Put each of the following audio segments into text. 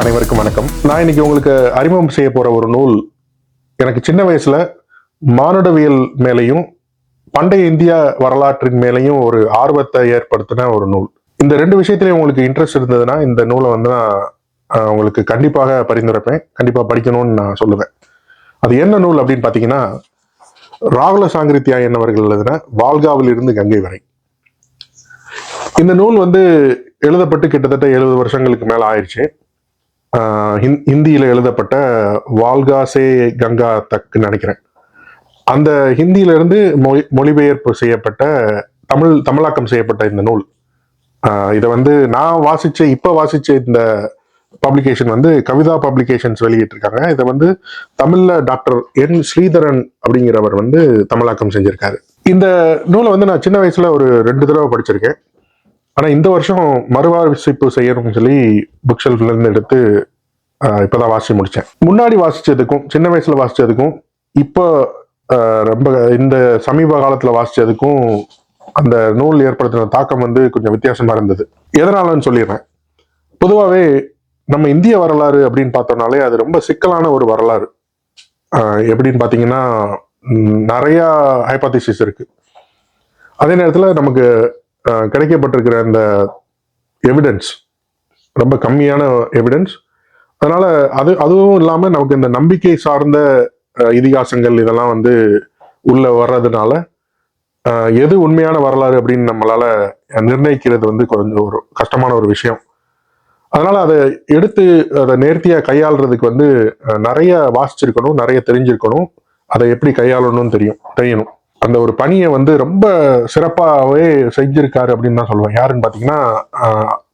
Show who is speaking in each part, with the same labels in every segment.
Speaker 1: அனைவருக்கும் வணக்கம். நான் இன்னைக்கு உங்களுக்கு அறிமுகம் செய்ய போற ஒரு நூல் எனக்கு சின்ன வயசுல மானுடவியல் மேலையும் பண்டைய இந்தியா வரலாற்றின் மேலையும் ஒரு ஆர்வத்தை ஏற்படுத்தின ஒரு நூல். இந்த ரெண்டு விஷயத்திலையும் உங்களுக்கு இன்ட்ரெஸ்ட் இருந்ததுன்னா இந்த நூலை வந்து நான் உங்களுக்கு கண்டிப்பாக பரிந்துரைப்பேன். கண்டிப்பாக படிக்கணும்னு நான் சொல்லுவேன். அது என்ன நூல் அப்படின்னு பார்த்தீங்கன்னா ராகுல சாங்கிருத்தியா என்னவர்கள் எழுதின வால்காவில் இருந்து கங்கை வரை இந்த நூல் வந்து எழுதப்பட்டு கிட்டத்தட்ட எழுபது வருஷங்களுக்கு மேலே ஆயிடுச்சு. ஹிந்தியில் எழுதப்பட்ட வால்காசே கங்கா தக்குன்னு நினைக்கிறேன். அந்த ஹிந்தியிலிருந்து மொழி மொழிபெயர்ப்பு செய்யப்பட்ட தமிழ் தமிழாக்கம் செய்யப்பட்ட இந்த நூல். இதை வந்து நான் வாசிச்ச இப்போ வாசிச்ச இந்த பப்ளிகேஷன் வந்து கவிதா பப்ளிகேஷன்ஸ் வெளியிட்டிருக்காங்க. இதை வந்து தமிழ்ல டாக்டர் என் ஸ்ரீதரன் அப்படிங்கிறவர் வந்து தமிழாக்கம் செஞ்சிருக்காரு. இந்த நூலை வந்து நான் சின்ன வயசுல ஒரு ரெண்டு தடவை படிச்சிருக்கேன். ஆனால் இந்த வருஷம் மறுவாசிப்பு செய்யணும்னு சொல்லி புக் ஷெல்ஃப்லேருந்து எடுத்து இப்போதான் இப்பதான் வாசிச்சு முடித்தேன் முன்னாடி வாசித்ததுக்கும் சின்ன வயசில் வாசிச்சதுக்கும் இப்போ ரொம்ப இந்த சமீப காலத்தில் வாசித்ததுக்கும் அந்த நூல் ஏற்படுத்தின தாக்கம் வந்து கொஞ்சம் வித்தியாசமாக இருந்தது. எதனாலன்னு சொல்லிடுறேன். பொதுவாகவே நம்ம இந்திய வரலாறு அப்படின்னு பார்த்தோம்னாலே அது ரொம்ப சிக்கலான ஒரு வரலாறு. எப்படின்னு பார்த்தீங்கன்னா நிறையா நிறைய இருக்குது அதே நேரத்தில் நமக்கு கிடைக்கப்பட்டிருக்கிற அந்த எவிடன்ஸ் ரொம்ப கம்மியான எவிடன்ஸ் அதனால அது அதுவும் இல்லாமல் நமக்கு இந்த நம்பிக்கை சார்ந்த இதிகாசங்கள் இதெல்லாம் வந்து உள்ள வர்றதுனால எது உண்மையான வரலாறு அப்படின்னு நம்மளால நிர்ணயிக்கிறது வந்து கொஞ்சம் ஒரு கஷ்டமான ஒரு விஷயம். அதனால அதை எடுத்து அதை நேர்த்தியாக கையாளுறதுக்கு வந்து நிறைய வாசிச்சிருக்கணும் நிறைய தெரிஞ்சிருக்கணும். அதை எப்படி கையாளணும்னு தெரியும் தெரியணும். அந்த ஒரு பணியை வந்து ரொம்ப சிறப்பாகவே செஞ்சிருக்காரு அப்படின்னு தான் சொல்லுவேன். யாருன்னு பார்த்தீங்கன்னா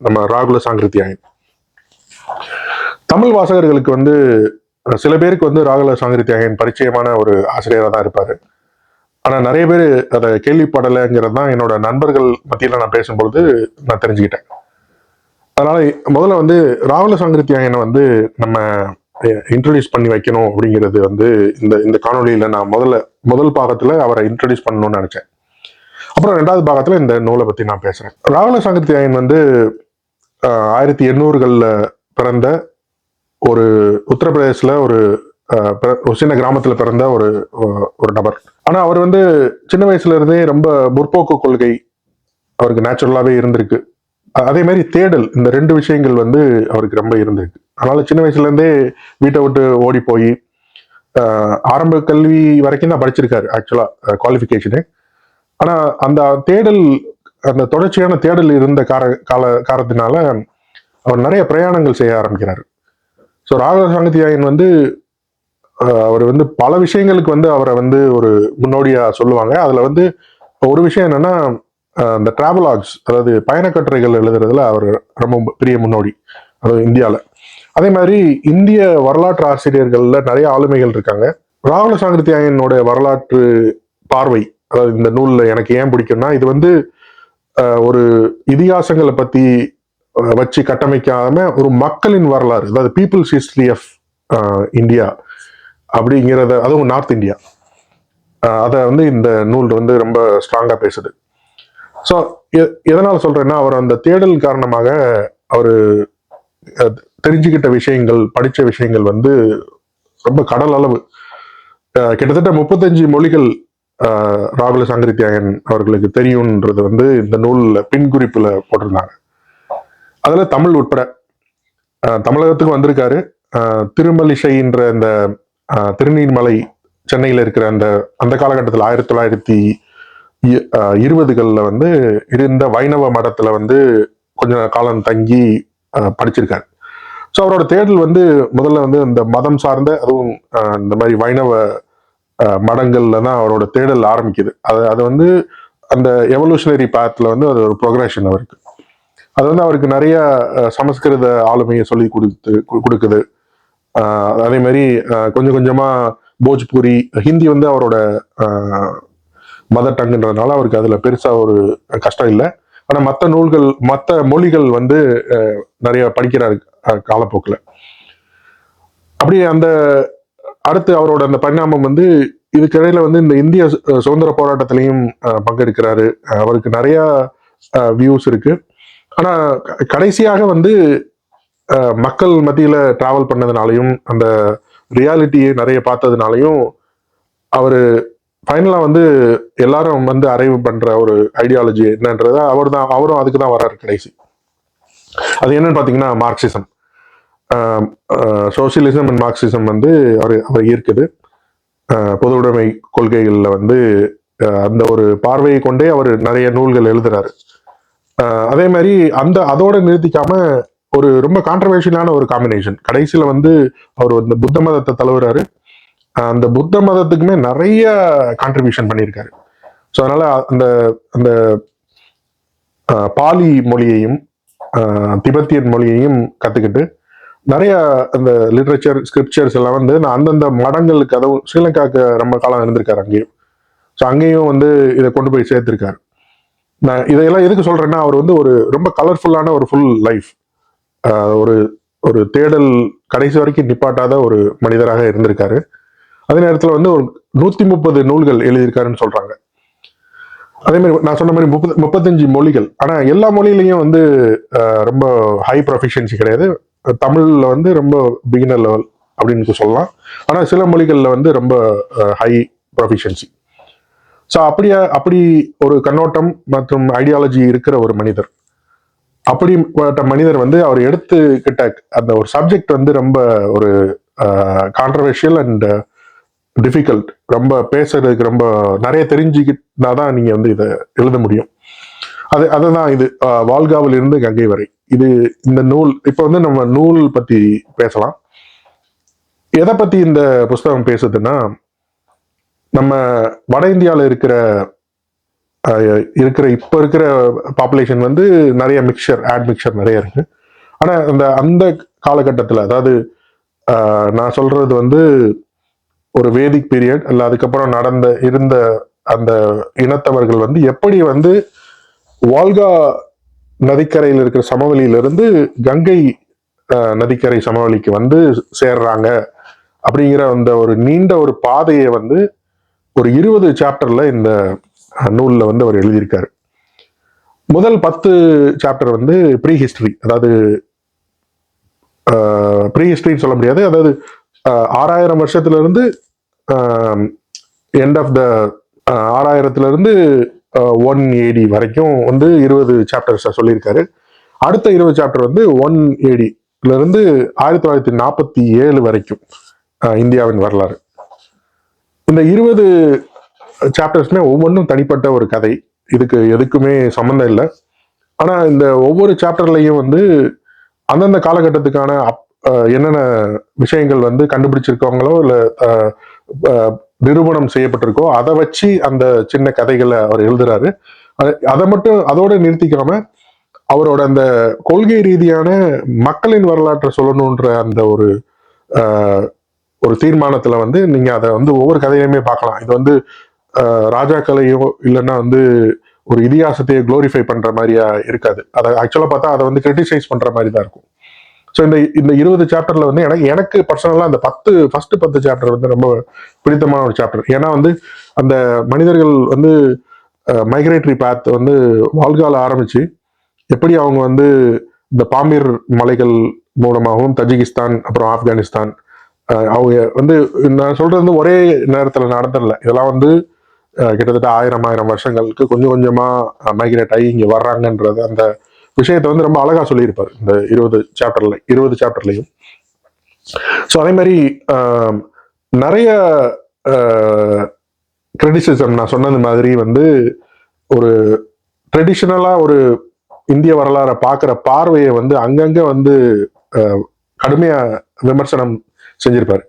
Speaker 1: நம்ம ராகுல சாங்கிருத்தியாயன் தமிழ் வாசகர்களுக்கு வந்து சில பேருக்கு வந்து ராகுல சாங்கிருத்தியாயன் பரிச்சயமான ஒரு ஆசிரியராக தான் இருப்பார். ஆனால் நிறைய பேர் அதை கேள்விப்படலைங்கிறது தான் என்னோட நண்பர்கள் மத்தியில் நான் பேசும்பொழுது நான் தெரிஞ்சுக்கிட்டேன். அதனால் முதல்ல வந்து ராகுல சாங்கிருத்தியாயனை வந்து நம்ம இன்ட்ரடியூஸ் பண்ணி வைக்கணும் அப்படிங்கிறது வந்து இந்த இந்த காணொலியில் நான் முதல்ல முதல் பாகத்தில் அவரை இன்ட்ரடியூஸ் பண்ணணும்னு நினச்சேன். அப்புறம் ரெண்டாவது பாகத்தில் இந்த நூலை பற்றி நான் பேசுகிறேன் ராகுல சாங்கிருத்தியாயன் வந்து ஆயிரத்தி எண்ணூறுகளில் பிறந்த ஒரு உத்தரப்பிரதேசில் ஒரு பிற- ஒரு சின்ன கிராமத்தில் பிறந்த ஒரு ஒரு நபர். ஆனால் அவர் வந்து சின்ன வயசுலேருந்தே ரொம்ப முற்போக்கு கொள்கை அவருக்கு நேச்சுரலாகவே இருந்திருக்கு. அதே மாதிரி தேடல் இந்த ரெண்டு விஷயங்கள் வந்து அவருக்கு ரொம்ப இருந்திருக்கு. அதனால சின்ன வயசுலேருந்தே வீட்டை விட்டு ஓடி போய் ஆரம்ப கல்வி வரைக்கும் தான் படிச்சிருக்காரு ஆக்சுவலா குவாலிஃபிகேஷனு ஆனா அந்த தேடல் அந்த தொடர்ச்சியான தேடல் இருந்த கார கால காரணத்தினால அவர் நிறைய பிரயாணங்கள் செய்ய ஆரம்பிக்கிறார். ஸோ ராகவ சாங்கத்தியாயன் வந்து அவர் வந்து பல விஷயங்களுக்கு வந்து அவரை வந்து ஒரு முன்னோடியா சொல்லுவாங்க. அதுல வந்து ஒரு விஷயம் என்னன்னா அந்த இந்த டிராவலாக்ஸ் அதாவது பயணக்கட்டுரைகள் எழுதுறதுல அவர் ரொம்ப பெரிய முன்னோடி. அதாவது இந்தியாவில் அதே மாதிரி இந்திய வரலாற்று ஆசிரியர்கள்ல நிறைய ஆளுமைகள் இருக்காங்க. ராகுல சாங்கிருத்தியாயனோட வரலாற்று பார்வை அதாவது இந்த நூல்ல எனக்கு ஏன் பிடிக்கும்னா இது வந்து ஒரு இதிகாசங்களை பத்தி வச்சு கட்டமைக்காம ஒரு மக்களின் வரலாறு அதாவது பீப்புள்ஸ் ஹிஸ்டரி ஆஃப் இந்தியா அப்படிங்கிறத அதுவும் நார்த் இந்தியா அதை வந்து இந்த நூல் வந்து ரொம்ப ஸ்ட்ராங்கா பேசுது. ஸோ எதனால சொல்றேன்னா அவர் அந்த தேடல் காரணமாக அவர் தெரிஞ்சுக்கிட்ட விஷயங்கள் படித்த விஷயங்கள் வந்து ரொம்ப கடல் அளவு. கிட்டத்தட்ட முப்பத்தஞ்சு மொழிகள் ராகுல சங்கரித்யாயன் அவர்களுக்கு தெரியும்ன்றது வந்து இந்த நூலில் பின்குறிப்பில் போட்டிருந்தாங்க. அதில் தமிழ் உட்பட தமிழகத்துக்கு வந்திருக்காரு. திருமலிசைன்ற இந்த திருநீர்மலை சென்னையில் இருக்கிற அந்த அந்த காலகட்டத்தில் ஆயிரத்தி தொள்ளாயிரத்தி இருபதுகளில் வந்து இருந்த வைணவ மடத்தில் வந்து கொஞ்ச காலம் தங்கி படிச்சிருக்காரு. ஸோ அவரோட தேடல் வந்து முதல்ல வந்து இந்த மதம் சார்ந்த அதுவும் இந்த மாதிரி வைணவ மடங்கள்ல தான் அவரோட தேடல் ஆரம்பிக்குது. அது அது வந்து அந்த எவல்யூஷனரி பாத்தில் வந்து அது ஒரு ப்ரொக்ரஷன் அவருக்கு. அது வந்து அவருக்கு நிறைய சமஸ்கிருத ஆளுமையை சொல்லி கொடுத்து கொடுக்குது. அதே மாதிரி கொஞ்சம் கொஞ்சமாக போஜ்பூரி ஹிந்தி வந்து அவரோட மதர் டங்குன்றதுனால அவருக்கு அதில் பெருசாக ஒரு கஷ்டம் இல்லை. ஆனா மற்ற நூல்கள் மற்ற மொழிகள் வந்து நிறைய படிக்கிறாரு காலப்போக்கில். அப்படி அந்த அடுத்து அவரோட அந்த பரிணாமம் வந்து இதுக்கிடையில வந்து இந்த இந்திய சு- சுதந்திர போராட்டத்திலையும் பங்கெடுக்கிறாரு. அவருக்கு நிறைய வியூஸ் இருக்கு. ஆனா கடைசியாக வந்து மக்கள் மத்தியில டிராவல் பண்ணதுனாலையும் அந்த ரியாலிட்டியை நிறைய பார்த்ததுனாலையும் அவர் ஃபைனலா வந்து எல்லாரும் வந்து அரைவ் பண்ற ஒரு ஐடியாலஜி என்னன்றத அவர் தான் அவரும் அதுக்கு தான் வர்றாரு கடைசி. அது என்னன்னு பார்த்தீங்கன்னா மார்க்சிசம் சோசியலிசம் அண்ட் மார்க்சிசம் வந்து அவர் அவர் ஈர்க்குது. பொது உடைமை கொள்கைகளில் வந்து அந்த ஒரு பார்வையை கொண்டே அவர் நிறைய நூல்கள் எழுதுறாரு. அதே மாதிரி அந்த அதோட நிறுத்திக்காம ஒரு ரொம்ப கான்ட்ரவர்ஷியலான ஒரு காம்பினேஷன் கடைசியில் வந்து அவர் வந்து புத்த மதத்தை தழுவுறாரு. அந்த புத்த மதத்துக்குமே நிறைய கான்ட்ரிபியூஷன் பண்ணியிருக்காரு. ஸோ அதனால அந்த அந்த பாலி மொழியையும் திபெத்தியன் மொழியையும் கற்றுக்கிட்டு நிறைய அந்த லிட்ரேச்சர் ஸ்கிரிப்சர்ஸ் எல்லாம் வந்து நான் அந்தந்த மடங்களுக்கு அதுவும் ஸ்ரீலங்காவுக்கு ரொம்ப காலம் இருந்திருக்காரு அங்கேயும். ஸோ அங்கேயும் வந்து இதை கொண்டு போய் சேர்த்துருக்காரு. நான் இதையெல்லாம் எதுக்கு சொல்கிறேன்னா அவர் வந்து ஒரு ரொம்ப கலர்ஃபுல்லான ஒரு ஃபுல் லைஃப் ஒரு ஒரு தேடல் கடைசி வரைக்கும் நிப்பாட்டாத ஒரு மனிதராக இருந்திருக்காரு. அதே நேரத்தில் வந்து ஒரு நூற்றி முப்பது நூல்கள் எழுதியிருக்காருன்னு சொல்கிறாங்க அதே மாதிரி நான் சொன்ன மாதிரி முப்பது முப்பத்தஞ்சு மொழிகள். ஆனால் எல்லா மொழியிலையும் வந்து ரொம்ப ஹை ப்ரொஃபிஷியன்சி கிடையாது. தமிழில் வந்து ரொம்ப பிகினர் லெவல் அப்படின்னு சொல்லலாம். ஆனால் சில மொழிகளில் வந்து ரொம்ப ஹை ப்ரொஃபிஷியன்சி ஸோ அப்படியா அப்படி ஒரு கண்ணோட்டம் மற்றும் ஐடியாலஜி இருக்கிற ஒரு மனிதர். அப்படிப்பட்ட மனிதர் வந்து அவர் எடுத்துக்கிட்ட அந்த ஒரு சப்ஜெக்ட் வந்து ரொம்ப ஒரு கான்ட்ரவர்ஷியல் அண்ட் டிஃபிகல்ட் ரொம்ப பேசுறதுக்கு ரொம்ப நிறைய தெரிஞ்சுக்கிட்டா தான் நீங்க வந்து இதை எழுத முடியும். அது அதுதான் இது. அஹ், இருந்து கங்கை வரை. இது இந்த நூல் இப்போ வந்து நம்ம நூல் பத்தி பேசலாம். எதை பத்தி இந்த புஸ்தகம் பேசுதுன்னா நம்ம வட இந்தியாவில் இருக்கிற இருக்கிற இப்போ இருக்கிற பாப்புலேஷன் வந்து நிறைய மிக்சர் ஆட் மிக்சர் நிறைய இருக்கு. ஆனால் அந்த அந்த காலகட்டத்தில் அதாவது நான் சொல்றது வந்து ஒரு வேதிக் பீரியட் அல்ல அதுக்கப்புறம் நடந்த இருந்த அந்த இனத்தவர்கள் வந்து எப்படி வந்து வால்கா நதிக்கரையில் இருக்கிற சமவெளியிலிருந்து கங்கை நதிக்கரை சமவெளிக்கு வந்து சேர்றாங்க. அப்படிங்கிற அந்த ஒரு நீண்ட ஒரு பாதையை வந்து ஒரு இருபது சாப்டர்ல இந்த நூலில் வந்து அவர் எழுதியிருக்காரு. முதல் பத்து சாப்டர் வந்து ப்ரீ ஹிஸ்டரி அதாவது ப்ரீ ஹிஸ்டரின்னு சொல்ல முடியாது. அதாவது ஆறாயிரம் வருஷத்துல இருந்து எண்ட் ஆஃப் த ஆறாயிரத்துல இருந்து ஒன் ஏடி வரைக்கும் வந்து இருபது சாப்டர்ஸ் சொல்லியிருக்காரு. அடுத்த இருபது சாப்டர் வந்து ஒன் ஏடில இருந்து ஆயிரத்தி தொள்ளாயிரத்தி நாற்பத்தி ஏழு வரைக்கும் இந்தியாவின் வரலாறு. இந்த இருபது சாப்டர்ஸ்மே ஒவ்வொன்றும் தனிப்பட்ட ஒரு கதை. இதுக்கு எதுக்குமே சம்மந்தம் இல்லை. ஆனால் இந்த ஒவ்வொரு சாப்டர்லையும் வந்து அந்தந்த காலகட்டத்துக்கான அப்- என்னென்ன விஷயங்கள் வந்து கண்டுபிடிச்சிருக்காங்களோ இல்லை நிரூபணம் செய்யப்பட்டிருக்கோ அதை வச்சு அந்த சின்ன கதைகளை அவர் எழுதுறாரு. அதை மட்டும் அதோட நிறுத்திக்காம அவரோட அந்த கொள்கை ரீதியான மக்களின் வரலாற்றை சொல்லணுன்ற அந்த ஒரு ஒரு தீர்மானத்துல வந்து நீங்க அதை வந்து ஒவ்வொரு கதையிலுமே பார்க்கலாம். இது வந்து ராஜாக்களையோ இல்லைன்னா வந்து ஒரு இதிகாசத்தையே குளோரிஃபை பண்ற மாதிரியா இருக்காது. அதை ஆக்சுவலா பார்த்தா அதை வந்து கிரிட்டிசைஸ் பண்ற மாதிரி தான் இருக்கும். ஸோ இந்த இந்த இருபது சாப்டர்ல வந்து எனக்கு எனக்கு பர்சனலாக அந்த பத்து ஃபர்ஸ்ட் பத்து சாப்டர் வந்து ரொம்ப பிடித்தமான ஒரு சாப்டர் ஏன்னா வந்து அந்த மனிதர்கள் வந்து மைக்ரேட்டரி பாத் வந்து வால்கால ஆரம்பிச்சு எப்படி அவங்க வந்து இந்த பாமீர் மலைகள் மூலமாகவும் தஜிகிஸ்தான் அப்புறம் ஆப்கானிஸ்தான் அவங்க வந்து நான் சொல்றது வந்து ஒரே நேரத்தில் நடந்துடல. இதெல்லாம் வந்து கிட்டத்தட்ட ஆயிரம் ஆயிரம் வருஷங்களுக்கு கொஞ்சம் கொஞ்சமாக மைக்ரேட் ஆகி இங்கே வர்றாங்கன்றது அந்த விஷயத்தை வந்து ரொம்ப அழகா சொல்லியிருப்பார். இந்த இருபது சாப்டர்ல இருபது சாப்டர்லையும் ஸோ அதே மாதிரி நிறைய கிரிட்டிசிசம் நான் சொன்னது மாதிரி வந்து ஒரு ட்ரெடிஷ்னலாக ஒரு இந்திய வரலாறை பார்க்குற பார்வையை வந்து அங்கங்கே வந்து கடுமையாக விமர்சனம் செஞ்சிருப்பார்.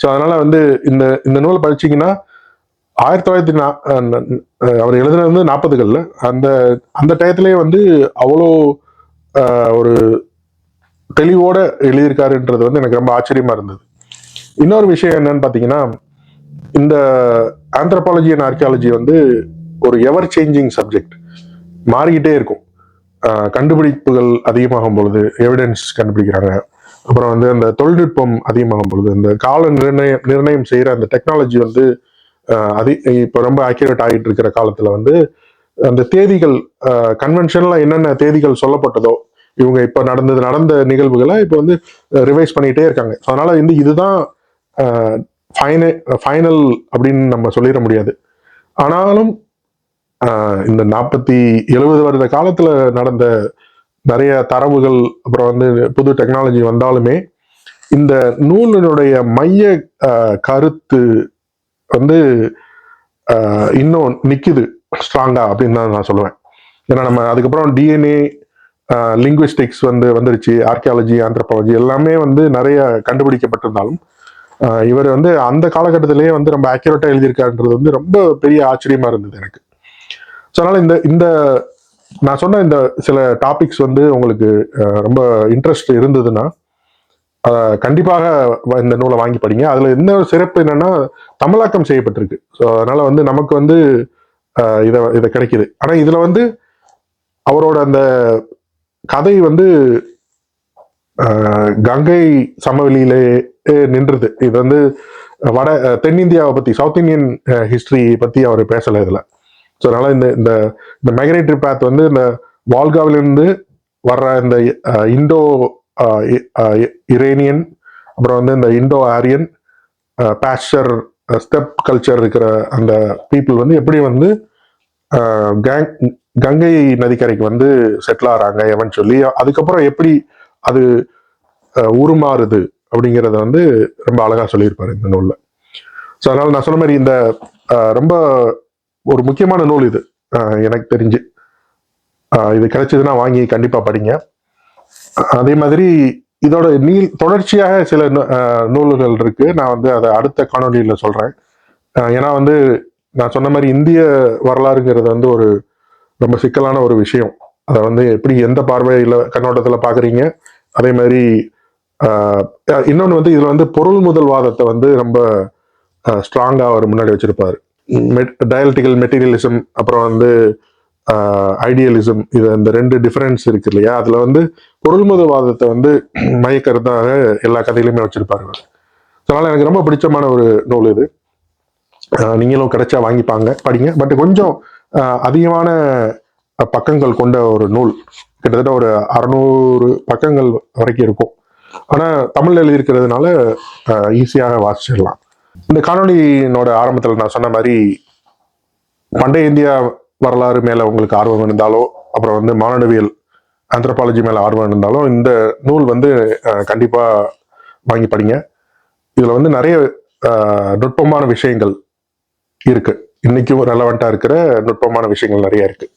Speaker 1: ஸோ அதனால் வந்து இந்த இந்த நூல் படிச்சீங்கன்னா ஆயிரத்தி தொள்ளாயிரத்தி நா அவர் எழுதுனது வந்து நாற்பதுகளில். அந்த அந்த டயத்துலேயே வந்து அவ்வளோ ஒரு தெளிவோட எழுதியிருக்காருன்றது வந்து எனக்கு ரொம்ப ஆச்சரியமாக இருந்தது. இன்னொரு விஷயம் என்னன்னு பார்த்தீங்கன்னா இந்த ஆந்த்ரோபாலஜி அண்ட் ஆர்கியாலஜி வந்து ஒரு எவர் சேஞ்சிங் சப்ஜெக்ட் மாறிக்கிட்டே இருக்கும். கண்டுபிடிப்புகள் அதிகமாகும் பொழுது எவிடன்ஸ் கண்டுபிடிக்கிறாங்க. அப்புறம் வந்து அந்த தொழில்நுட்பம் அதிகமாகும் பொழுது இந்த கால நிர்ணயம் நிர்ணயம் செய்கிற அந்த டெக்னாலஜி வந்து அது இப்போ ரொம்ப அக்யூரேட் ஆகிட்டு இருக்கிற காலத்தில் வந்து அந்த தேதிகள் கன்வென்ஷனில் என்னென்ன தேதிகள் சொல்லப்பட்டதோ இவங்க இப்போ நடந்தது நடந்த நிகழ்வுகளை இப்போ வந்து ரிவைஸ் பண்ணிகிட்டே இருக்காங்க. ஸோ அதனால வந்து இதுதான் ஃபைனல் அப்படின்னு நம்ம சொல்லிட முடியாது. ஆனாலும் இந்த நாற்பத்தி எழுபது வருட காலத்தில் நடந்த நிறைய தரவுகள் அப்புறம் வந்து புது டெக்னாலஜி வந்தாலுமே இந்த நூலினுடைய மைய கருத்து வந்து இன்னும் நிற்குது ஸ்ட்ராங்காக அப்படின்னு தான் நான் சொல்லுவேன். ஏன்னா நம்ம அதுக்கப்புறம் டிஎன்ஏ லிங்குவிஸ்டிக்ஸ் வந்து வந்துருச்சு ஆர்கியாலஜி ஆந்த்ரபாலஜி எல்லாமே வந்து நிறைய கண்டுபிடிக்கப்பட்டிருந்தாலும் இவர் வந்து அந்த காலகட்டத்திலேயே வந்து ரொம்ப அக்யூரேட்டா எழுதியிருக்காருன்றது வந்து ரொம்ப பெரிய ஆச்சரியமாக இருந்தது எனக்கு. ஸோ அதனால் இந்த இந்த நான் சொன்ன இந்த சில டாபிக்ஸ் வந்து உங்களுக்கு ரொம்ப இன்ட்ரெஸ்ட் இருந்ததுன்னா கண்டிப்பாக வ- இந்த நூலை வாங்கி படிங்க. அதில் என்ன சிறப்பு என்னன்னா தமிழாக்கம் செய்யப்பட்டிருக்கு. ஸோ அதனால வந்து நமக்கு வந்து இதை இதை கிடைக்கிது. ஆனால் இதில் வந்து அவரோட அந்த கதை வந்து கங்கை சமவெளியிலே நின்றுது. இது வந்து வட தென்னிந்தியாவை பற்றி சவுத் இந்தியன் ஹிஸ்ட்ரி பற்றி அவர் பேசலை இதில். ஸோ அதனால் இந்த இந்த இந்த மைக்ரேட்டரி பேத் வந்து இந்த வால்காவிலிருந்து வர்ற இந்த இந்தோ இண்டோ இரேனியன் அப்புறம் வந்து இந்த Indo Aryan pastoral steppe culture இருக்கிற அந்த பீப்புள் வந்து எப்படி வந்து கேங் கங்கை நதிக்கரைக்கு வந்து செட்டில் ஆகிறாங்க எவன் சொல்லி அதுக்கப்புறம் எப்படி அது உருமாறுது அப்படிங்கிறத வந்து ரொம்ப அழகாக சொல்லியிருப்பாரு இந்த நூலில். ஸோ அதனால் நான் சொன்ன மாதிரி இந்த ரொம்ப ஒரு முக்கியமான நூல் இது. எனக்கு தெரிஞ்சு. இது கிடைச்சதுன்னா வாங்கி கண்டிப்பாக படிங்க. அதே மாதிரி இதோட நீள் தொடர்ச்சியாக சில நூல்கள் இருக்கு. நான் வந்து அதை அடுத்த காணொலியில சொல்றேன். ஏன்னா வந்து நான் சொன்ன மாதிரி இந்திய வரலாறுங்கிறது வந்து ஒரு ரொம்ப சிக்கலான ஒரு விஷயம். அதை வந்து எப்படி எந்த பார்வையில கண்ணோட்டத்துல பாக்குறீங்க? அதே மாதிரி ஆஹ், இன்னொன்னு வந்து இதுல வந்து பொருள் முதல்வாதத்தை வந்து ரொம்ப ஸ்ட்ராங்கா அவர் முன்னாடி வச்சிருப்பாரு. டயலட்டிக்கல் மெட்டீரியலிசம் அப்புறம் வந்து ஐடியலிசம் இது அந்த ரெண்டு டிஃபரன்ஸ் இருக்கு இல்லையா? அதில் வந்து பொருள்மதவாதத்தை வந்து மயக்கிறதாக எல்லா கதையிலுமே வச்சிருப்பாரு அதனால் எனக்கு ரொம்ப பிடிச்சமான ஒரு நூல் இது. நீங்களும் கிடைச்சா வாங்கிப்பாங்க படிங்க. பட் கொஞ்சம் அதிகமான பக்கங்கள் கொண்ட ஒரு நூல். கிட்டத்தட்ட ஒரு அறநூறு பக்கங்கள் வரைக்கும் இருக்கும். ஆனால் தமிழில் எழுதியிருக்கிறதுனால ஈஸியாக வாசிச்சிடலாம். இந்த காணொளியினோட ஆரம்பத்தில் நான் சொன்ன மாதிரி பண்டைய இந்தியா வரலாறு மேலே உங்களுக்கு ஆர்வம் இருந்தாலோ அப்புறம் வந்து மானடவியல் ஆந்த்ரோபாலஜி மேலே ஆர்வம் இருந்தாலும் இந்த நூல் வந்து கண்டிப்பாக வாங்கி படிங்க. இதில் வந்து நிறைய நுட்பமான விஷயங்கள் இருக்குது இன்றைக்கும் ரெலவெண்ட்டாக இருக்கிற நுட்பமான விஷயங்கள் நிறைய இருக்குது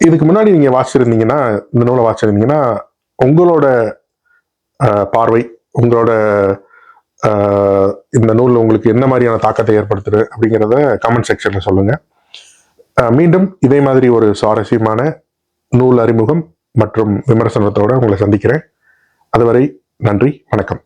Speaker 1: இதுக்கு முன்னாடி நீங்கள் வாசிச்சிருந்தீங்கன்னா இந்த நூலை வாசிச்சிருந்தீங்கன்னா உங்களோட பார்வை உங்களோட இந்த நூல் உங்களுக்கு என்ன மாதிரியான தாக்கத்தை ஏற்படுத்துது அப்படிங்கிறத கமெண்ட் செக்ஷனில் சொல்லுங்கள் மீண்டும் இதே மாதிரி ஒரு சுவாரஸ்யமான நூல் அறிமுகம் மற்றும் விமர்சனத்தோடு உங்களை சந்திக்கிறேன். அதுவரை நன்றி வணக்கம்.